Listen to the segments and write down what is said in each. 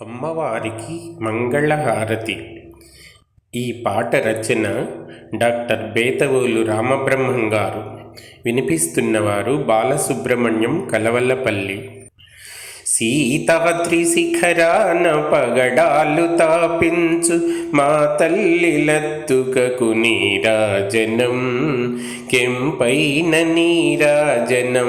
అమ్మవారికి మంగళహారతి. ఈ పాట రచన డాక్టర్ బేతవోలు రామబ్రహ్మం గారు. వినిపిస్తున్నవారు బాలసుబ్రహ్మణ్యం కలవల్లపల్లి. సీతాద్రి శిఖరాన పగడాలు తాపించు మా తల్లిలత్తుకకు నీరాజనం. కెంపైన నీరాజనం.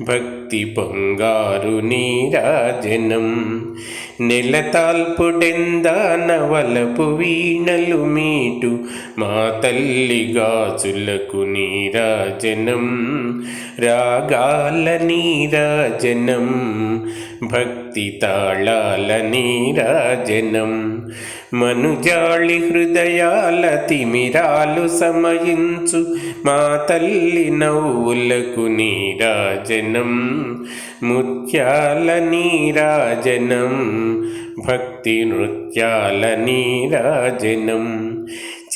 భక్తి పొంగారు నీరాజనం. నెలతాల్పుడెందానవలపు వీణలు మీటు మా తల్లి గాజులకు నీరాజనం. రాగాల నీరాజనం. భక్తి తాళాల నీరాజనం మనుజాళి హృదయాల తిమిరాలు సమయించు మా తల్లి నవ్వులకు నీరాజనం. ముత్యాల నీరాజనం భక్తి నృత్యాల నీరాజనం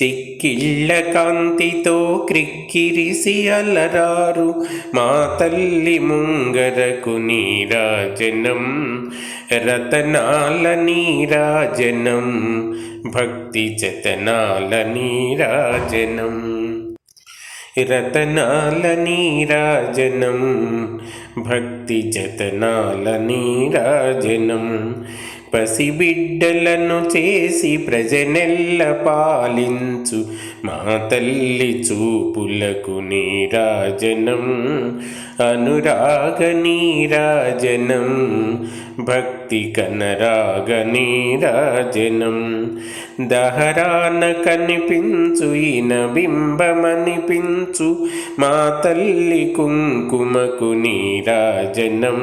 చిక్కిళ్ళ కాంతితో క్రిక్కిరిసి అలరారు. మా తల్లి ముంగరకు నీరాజనం రతనాల నీరాజనం భక్తి చతనాల నీరాజనం. రతనాల నీరాజనం భక్తి జతనాల నీరాజనం. పసిబిడ్డలను చేసి ప్రజనెల్ల పాలించు. మా తల్లి చూపులకు నీరాజనం అనురాగ నీరాజనం భక్తి కనరాగ నీరాజనం. దహరాన కనిపించు ఈన బింబమనిపించు మా తల్లి కుంకుమకు నీరాజనం.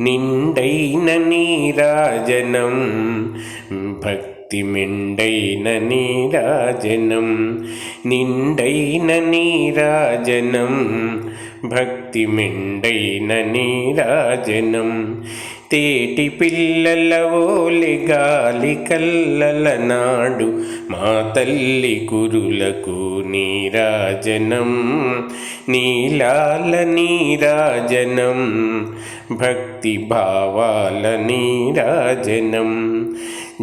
నిండైన నీరాజనం భక్తి మెండైన నీరాజనం నిండైన నీరాజనం భక్తి మెండైన నీరాజనం తేటి పిల్లల ఓలి గాలి కల్లల నాడు మా తల్లి కురులకు నీరాజనం నీలాల నీరాజనం భక్తి భావాల నీరాజనం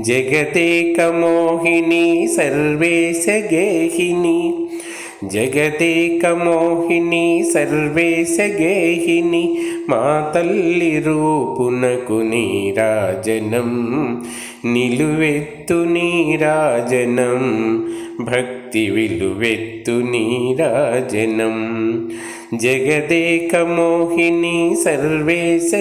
జగతేకమోహిని సర్వేశ గేహిని జగతేకమోహిని సర్వేశ గేహిని మా తల్లి రూపునకు నీరాజనం నిలువెత్తు నీరాజనం భక్తి విలువెత్తు నీరాజనం జగదేక మోహిని సర్వేశ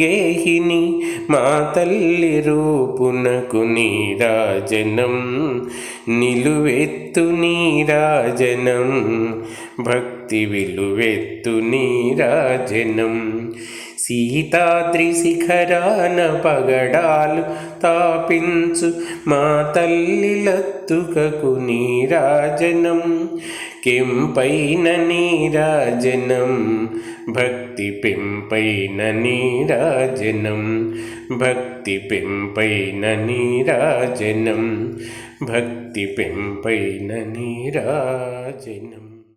గేహిని మా తల్లి రూపునకు నీరాజనం. నిలువెత్తు నీరాజనం. భక్తి విలువెత్తు నీరాజనం. సీతాద్రి శిఖరాన పగడాలు తాపించు మా తల్లి లత్తుకకు నీరాజనం కెంపైన నీరాజనం భక్తి పెంపైన నీరాజనం భక్తి పెంపైన నీరాజనం భక్తి పెంపైన నీరాజనం.